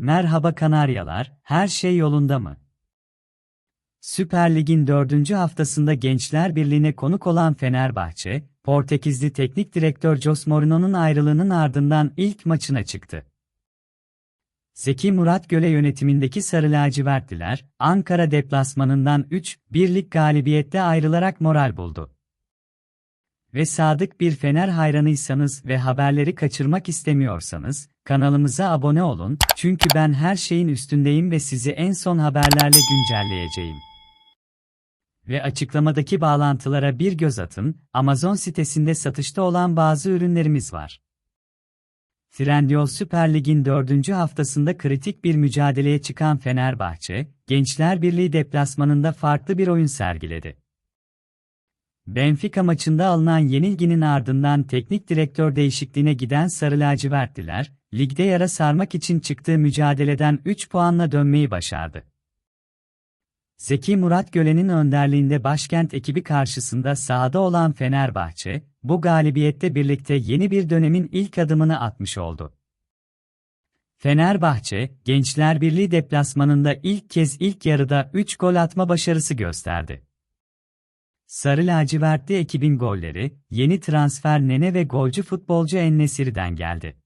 Merhaba Kanaryalar, her şey yolunda mı? Süper Lig'in dördüncü haftasında Gençler Birliği'ne konuk olan Fenerbahçe, Portekizli teknik direktör Jose Mourinho'nun ayrılığının ardından ilk maçına çıktı. Zeki Murat Göle yönetimindeki Sarı Lacivertliler, Ankara deplasmanından 3-1'lik galibiyette ayrılarak moral buldu. Ve sadık bir Fener hayranıysanız ve haberleri kaçırmak istemiyorsanız, kanalımıza abone olun, çünkü ben her şeyin üstündeyim ve sizi en son haberlerle güncelleyeceğim. Ve açıklamadaki bağlantılara bir göz atın, Amazon sitesinde satışta olan bazı ürünlerimiz var. Trendyol Süper Lig'in dördüncü haftasında kritik bir mücadeleye çıkan Fenerbahçe, Gençler Birliği deplasmanında farklı bir oyun sergiledi. Benfica maçında alınan yenilginin ardından teknik direktör değişikliğine giden Sarı Lacivertliler, ligde yara sarmak için çıktığı mücadeleden 3 puanla dönmeyi başardı. Zeki Murat Gölen'in önderliğinde başkent ekibi karşısında sahada olan Fenerbahçe, bu galibiyette birlikte yeni bir dönemin ilk adımını atmış oldu. Fenerbahçe, Gençler Birliği deplasmanında ilk kez ilk yarıda 3 gol atma başarısı gösterdi. Sarı lacivertli ekibin golleri, yeni transfer Nene ve golcü futbolcu Ennesiri'den geldi.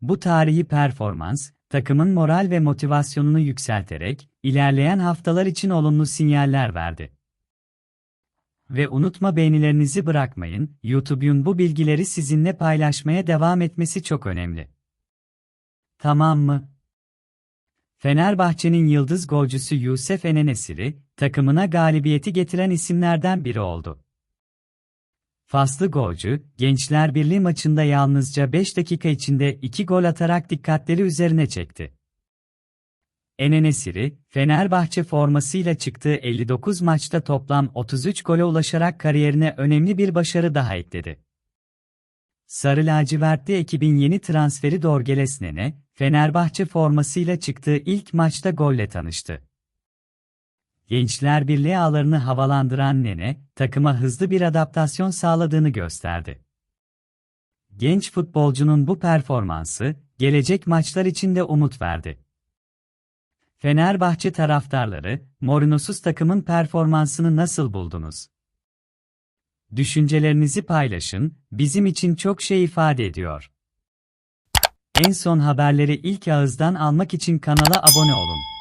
Bu tarihi performans, takımın moral ve motivasyonunu yükselterek, ilerleyen haftalar için olumlu sinyaller verdi. Ve unutma beğenilerinizi bırakmayın, YouTube'un bu bilgileri sizinle paylaşmaya devam etmesi çok önemli. Tamam mı? Fenerbahçe'nin yıldız golcüsü Yusuf Enenesiri, takımına galibiyeti getiren isimlerden biri oldu. Faslı golcü, Gençler Birliği maçında yalnızca 5 dakika içinde 2 gol atarak dikkatleri üzerine çekti. Enenesiri, Fenerbahçe formasıyla çıktığı 59 maçta toplam 33 gole ulaşarak kariyerine önemli bir başarı daha ekledi. Sarı lacivertli ekibin yeni transferi Dorgeles Nene, Fenerbahçe formasıyla çıktığı ilk maçta golle tanıştı. Gençler Birliği ağlarını havalandıran Nene, takıma hızlı bir adaptasyon sağladığını gösterdi. Genç futbolcunun bu performansı, gelecek maçlar için de umut verdi. Fenerbahçe taraftarları, Mourinho'suz takımın performansını nasıl buldunuz? Düşüncelerinizi paylaşın, bizim için çok şey ifade ediyor. En son haberleri ilk ağızdan almak için kanala abone olun.